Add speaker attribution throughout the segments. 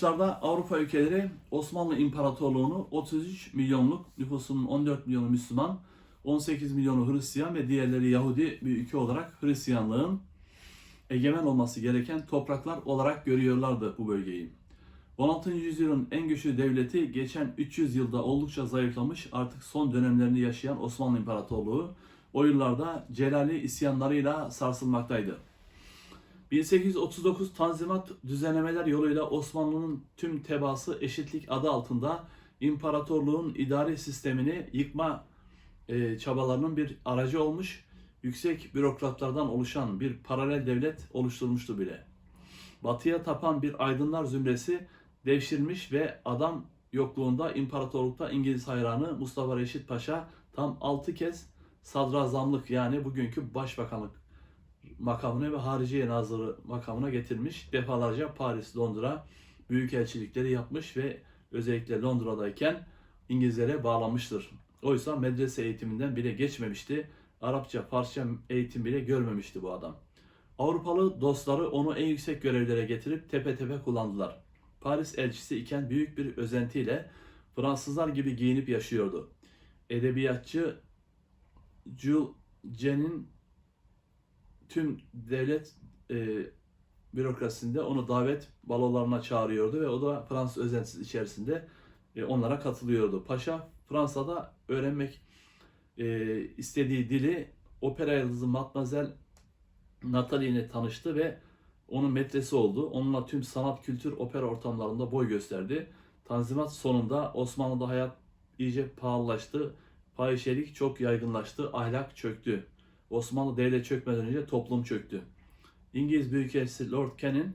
Speaker 1: Dışarıda Avrupa ülkeleri Osmanlı İmparatorluğu'nu 33 milyonluk nüfusunun 14 milyonu Müslüman, 18 milyonu Hristiyan ve diğerleri Yahudi bir ülke olarak Hristiyanlığın egemen olması gereken topraklar olarak görüyorlardı bu bölgeyi. 16. yüzyılın en güçlü devleti geçen 300 yılda oldukça zayıflamış artık son dönemlerini yaşayan Osmanlı İmparatorluğu o yıllarda Celali isyanlarıyla sarsılmaktaydı. 1839 Tanzimat düzenlemeler yoluyla Osmanlı'nın tüm tebaası eşitlik adı altında imparatorluğun idari sistemini yıkma e, çabalarının bir aracı olmuş, yüksek bürokratlardan oluşan bir paralel devlet oluşturmuştu bile. Batıya tapan bir aydınlar zümresi devşirmiş ve adam yokluğunda imparatorlukta İngiliz hayranı Mustafa Reşit Paşa tam 6 kez sadrazamlık yani bugünkü başbakanlık makamına ve Hariciye Nazırı makamına getirmiş. Defalarca Paris, Londra büyükelçilikleri yapmış ve özellikle Londra'dayken İngilizlere bağlanmıştır. Oysa medrese eğitiminden bile geçmemişti. Arapça, Farsça eğitim bile görmemişti bu adam. Avrupalı dostları onu en yüksek görevlere getirip tepe tepe kullandılar. Paris elçisi iken büyük bir özentiyle Fransızlar gibi giyinip yaşıyordu. Edebiyatçı Jules Jen'in tüm devlet e, bürokrasisinde onu davet balolarına çağırıyordu ve o da Fransız özentisi içerisinde e, onlara katılıyordu. Paşa Fransa'da öğrenmek e, istediği dili opera yıldızı Matmazel Nathalie ile tanıştı ve onun metresi oldu. Onunla tüm sanat, kültür, opera ortamlarında boy gösterdi. Tanzimat sonunda Osmanlı'da hayat iyice pahalılaştı. Fahişelik çok yaygınlaştı, ahlak çöktü. Osmanlı devlet çökmeden önce toplum çöktü. İngiliz Büyükelçisi Lord Canning,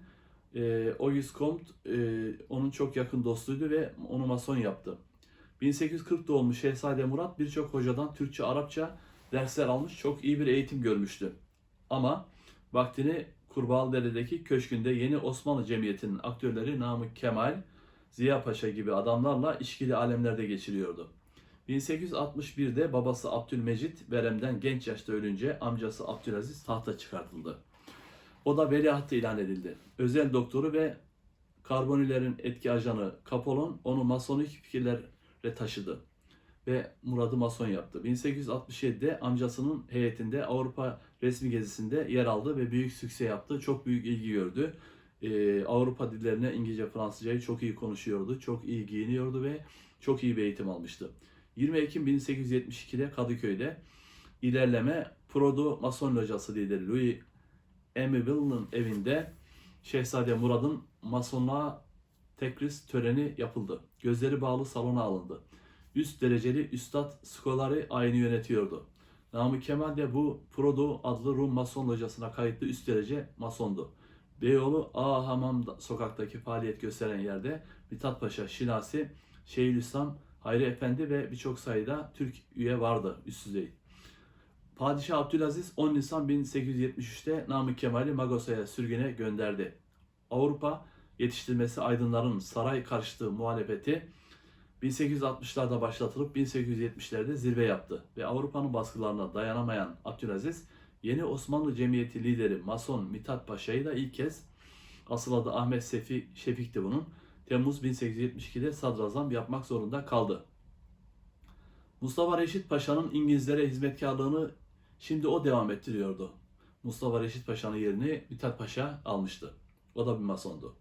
Speaker 1: e, Auguste Comte e, onun çok yakın dostuydu ve onu mason yaptı. 1840 doğumlu Şehzade Murat birçok hocadan Türkçe, Arapça dersler almış, çok iyi bir eğitim görmüştü. Ama vaktini Kurbağalıdere'deki köşkünde yeni Osmanlı Cemiyeti'nin aktörleri Namık Kemal, Ziya Paşa gibi adamlarla işkili alemlerde geçiriyordu. 1861'de babası Abdülmecit veremden genç yaşta ölünce amcası Abdülaziz tahta çıkartıldı. O da veliahtı ilan edildi. Özel doktoru ve karbonilerin etki ajanı Kapolon onu masonik fikirlere taşıdı ve Murad'ı mason yaptı. 1867'de amcasının heyetinde Avrupa resmi gezisinde yer aldı ve büyük sükse yaptı. Çok büyük ilgi gördü. Ee, Avrupa dillerine İngilizce, Fransızcayı çok iyi konuşuyordu. Çok iyi giyiniyordu ve çok iyi bir eğitim almıştı. 20 Ekim 1872'de Kadıköy'de ilerleme Prodo Mason Locası lideri Louis Amable'ın evinde Şehzade Murad'ın masonluğa tekris töreni yapıldı. Gözleri bağlı salona alındı. Üst dereceli Üstad Skolari ayini yönetiyordu. Namık Kemal de bu Prodo adlı Rum Mason locasına kayıtlı üst derece masondu. Beyoğlu A Hamam sokaktaki faaliyet gösteren yerde Mithat Paşa, Şinasi, Şeyhülislam, Hayri Efendi ve birçok sayıda Türk üye vardı üst düzey. Padişah Abdülaziz 10 Nisan 1873'te Namık Kemal'i Magosa'ya sürgüne gönderdi. Avrupa yetiştirmesi aydınların saray karşıtı muhalefeti 1860'larda başlatılıp 1870'lerde zirve yaptı ve Avrupa'nın baskılarına dayanamayan Abdülaziz yeni Osmanlı Cemiyeti lideri Mason Mithat Paşa'yı da ilk kez asıl adı Ahmet Sefi, Şefik'ti bunun Temmuz 1872'de sadrazam yapmak zorunda kaldı. Mustafa Reşit Paşa'nın İngilizlere hizmetkarlığını şimdi o devam ettiriyordu. Mustafa Reşit Paşa'nın yerini Mithat Paşa almıştı. O da bir masondu.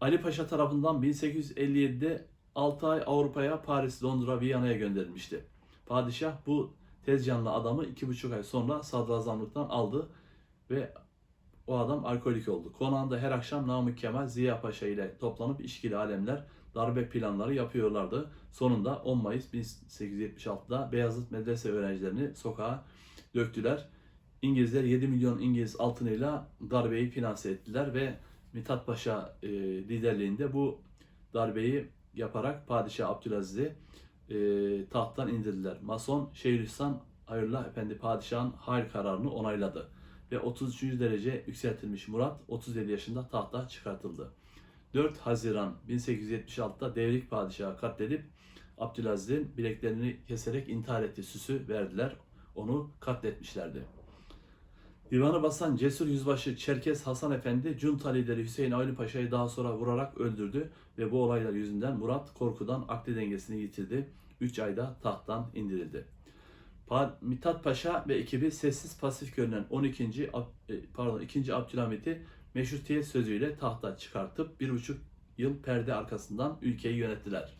Speaker 1: Ali Paşa tarafından 1857'de 6 ay Avrupa'ya Paris, Londra, Viyana'ya gönderilmişti. Padişah bu tez canlı adamı 2,5 ay sonra sadrazamlıktan aldı ve o adam alkolik oldu. Konağında her akşam Namık Kemal Ziya Paşa ile toplanıp işkili alemler darbe planları yapıyorlardı. Sonunda 10 Mayıs 1876'da Beyazıt medrese öğrencilerini sokağa döktüler. İngilizler 7 milyon İngiliz altınıyla darbeyi finanse ettiler ve Mithat Paşa e, liderliğinde bu darbeyi yaparak Padişah Abdülaziz'i e, tahttan indirdiler. Mason Şeyhülislam Hayırullah Efendi Padişah'ın hayır kararını onayladı ve 33. derece yükseltilmiş Murat 37 yaşında tahta çıkartıldı. 4 Haziran 1876'da Devrik Padişah'ı katledip Abdülaziz'in bileklerini keserek intihar etti süsü verdiler. Onu katletmişlerdi. Divanı basan cesur yüzbaşı Çerkes Hasan Efendi, Junta lideri Hüseyin Avni Paşa'yı daha sonra vurarak öldürdü ve bu olaylar yüzünden Murat korkudan akli dengesini yitirdi. 3 ayda tahttan indirildi. Mithat Paşa ve ekibi sessiz pasif görünen 12. Ab- e, pardon 2. Abdülhamit'i meşrutiyet sözüyle tahta çıkartıp bir buçuk yıl perde arkasından ülkeyi yönettiler.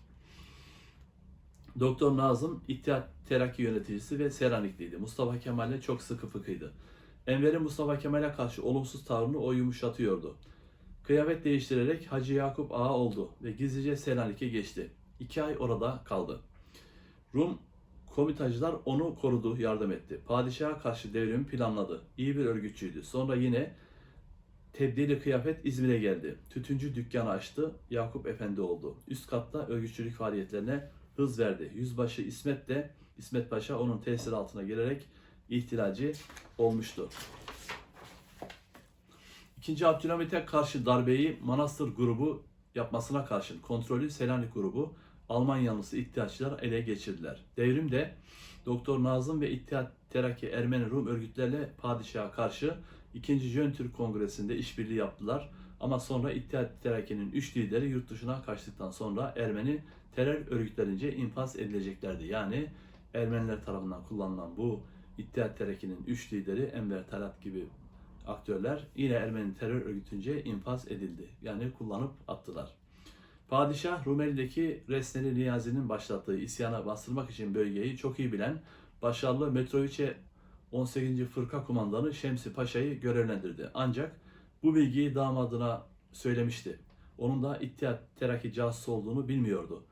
Speaker 1: Doktor Nazım İttihat Terakki yöneticisi ve Seranikliydi. Mustafa Kemal'le çok sıkı fıkıydı. Enver'in Mustafa Kemal'e karşı olumsuz tavrını o yumuşatıyordu. Kıyafet değiştirerek Hacı Yakup Ağa oldu ve gizlice Selanik'e geçti. İki ay orada kaldı. Rum komitacılar onu korudu, yardım etti. Padişaha karşı devrimi planladı. İyi bir örgütçüydü. Sonra yine tebdili kıyafet İzmir'e geldi. Tütüncü dükkanı açtı. Yakup Efendi oldu. Üst katta örgütçülük faaliyetlerine hız verdi. Yüzbaşı İsmet de İsmet Paşa onun tesiri altına gelerek ihtilacı olmuştu. İkinci Abdülhamit'e karşı darbeyi Manastır grubu yapmasına karşın kontrolü Selanik grubu Alman yanlısı İttihatçılar ele geçirdiler. Devrimde Doktor Nazım ve İttihat Terakki Ermeni Rum örgütlerle padişaha karşı 2. Jön Kongresi'nde işbirliği yaptılar. Ama sonra İttihat Terakki'nin 3 lideri yurt dışına kaçtıktan sonra Ermeni terör örgütlerince infaz edileceklerdi. Yani Ermeniler tarafından kullanılan bu İttihat Terakki'nin 3 lideri Enver Talat gibi aktörler yine Ermeni terör örgütünce infaz edildi. Yani kullanıp attılar. Padişah Rumeli'deki Resneli Niyazi'nin başlattığı isyana bastırmak için bölgeyi çok iyi bilen başarılı Metroviçe 18. Fırka Kumandanı Şemsi Paşa'yı görevlendirdi. Ancak bu bilgiyi damadına söylemişti. Onun da İttihat Terakki casusu olduğunu bilmiyordu.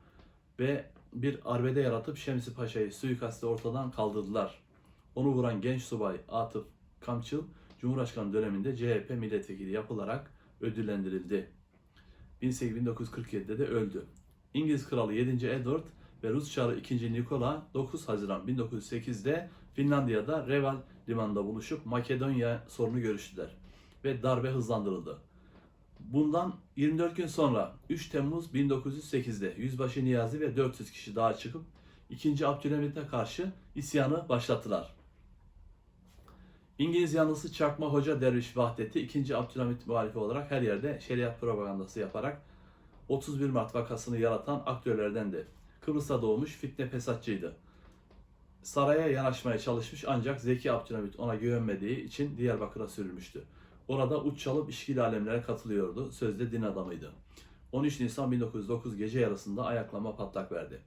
Speaker 1: Ve bir arbede yaratıp Şemsi Paşa'yı suikaste ortadan kaldırdılar. Onu vuran genç subay Atıf Kamçıl, Cumhurbaşkanı döneminde CHP milletvekili yapılarak ödüllendirildi. 1947'de de öldü. İngiliz Kralı 7. Edward ve Rus Çarı 2. Nikola 9 Haziran 1908'de Finlandiya'da Reval limanında buluşup Makedonya sorunu görüştüler ve darbe hızlandırıldı. Bundan 24 gün sonra 3 Temmuz 1908'de Yüzbaşı Niyazi ve 400 kişi daha çıkıp 2. Abdülhamit'e karşı isyanı başlattılar. İngiliz yanlısı Çakma Hoca Derviş Vahdeti 2. Abdülhamit muhalifi olarak her yerde şeriat propagandası yaparak 31 Mart vakasını yaratan aktörlerdendi. Kıbrıs'ta doğmuş fitne fesatçıydı. Saraya yanaşmaya çalışmış ancak Zeki Abdülhamit ona güvenmediği için Diyarbakır'a sürülmüştü. Orada uç çalıp işkili alemlere katılıyordu. Sözde din adamıydı. 13 Nisan 1909 gece yarısında ayaklama patlak verdi.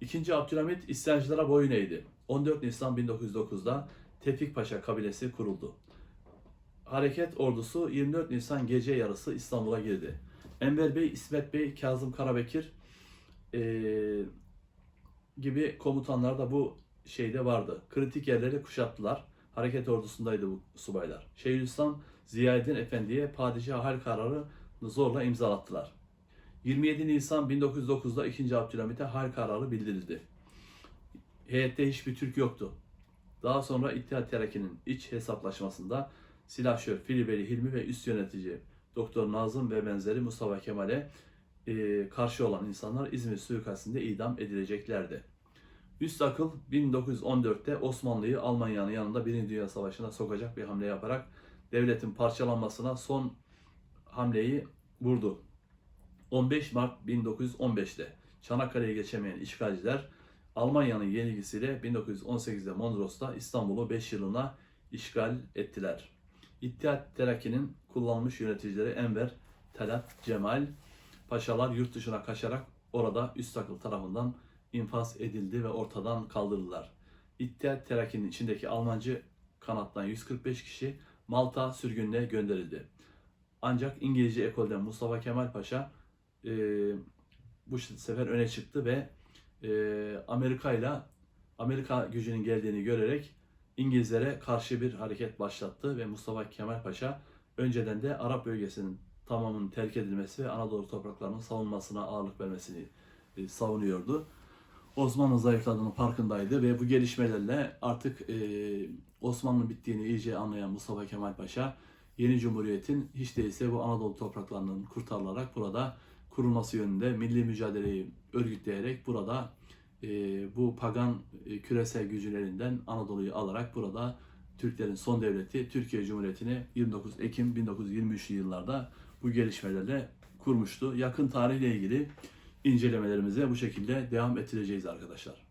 Speaker 1: İkinci Abdülhamit isyancılara boyun eğdi. 14 Nisan 1909'da Tevfik Paşa kabilesi kuruldu. Hareket ordusu 24 Nisan gece yarısı İstanbul'a girdi. Enver Bey, İsmet Bey, Kazım Karabekir eee, gibi komutanlar da bu şeyde vardı. Kritik yerleri kuşattılar. Hareket ordusundaydı bu subaylar. Şeyhülislam Ziyaeddin Efendi'ye padişah hal kararı zorla imzalattılar. 27 Nisan 1909'da 2. Abdülhamit'e hal kararı bildirildi. Heyette hiçbir Türk yoktu. Daha sonra İttihat Terakki'nin iç hesaplaşmasında silahşör Filibeli Hilmi ve üst yönetici Doktor Nazım ve benzeri Mustafa Kemal'e e, karşı olan insanlar İzmir suikastinde idam edileceklerdi. Üst akıl 1914'te Osmanlı'yı Almanya'nın yanında Birinci Dünya Savaşı'na sokacak bir hamle yaparak devletin parçalanmasına son hamleyi vurdu. 15 Mart 1915'te Çanakkale'ye geçemeyen işgalciler Almanya'nın yenilgisiyle 1918'de Mondros'ta İstanbul'u 5 yılına işgal ettiler. İttihat Terakki'nin kullanılmış yöneticileri Enver, Talat, Cemal, paşalar yurt dışına kaçarak orada üst akıl tarafından infaz edildi ve ortadan kaldırıldılar. İttihat Terakki'nin içindeki Almancı kanattan 145 kişi Malta sürgününe gönderildi. Ancak İngilizce ekolden Mustafa Kemal Paşa e, bu sefer öne çıktı ve e, Amerika ile Amerika gücünün geldiğini görerek İngilizlere karşı bir hareket başlattı ve Mustafa Kemal Paşa önceden de Arap bölgesinin tamamının terk edilmesi ve Anadolu topraklarının savunmasına ağırlık vermesini e, savunuyordu. Osmanlı zayıfladığının farkındaydı ve bu gelişmelerle artık e, Osmanlı'nın bittiğini iyice anlayan Mustafa Kemal Paşa yeni cumhuriyetin hiç değilse bu Anadolu topraklarının kurtarılarak burada kurulması yönünde milli mücadeleyi örgütleyerek burada e, bu pagan e, küresel gücün elinden Anadolu'yu alarak burada Türklerin son devleti Türkiye Cumhuriyeti'ni 29 Ekim 1923 yıllarda bu gelişmelerle kurmuştu. Yakın tarihle ilgili incelemelerimize bu şekilde devam ettireceğiz arkadaşlar.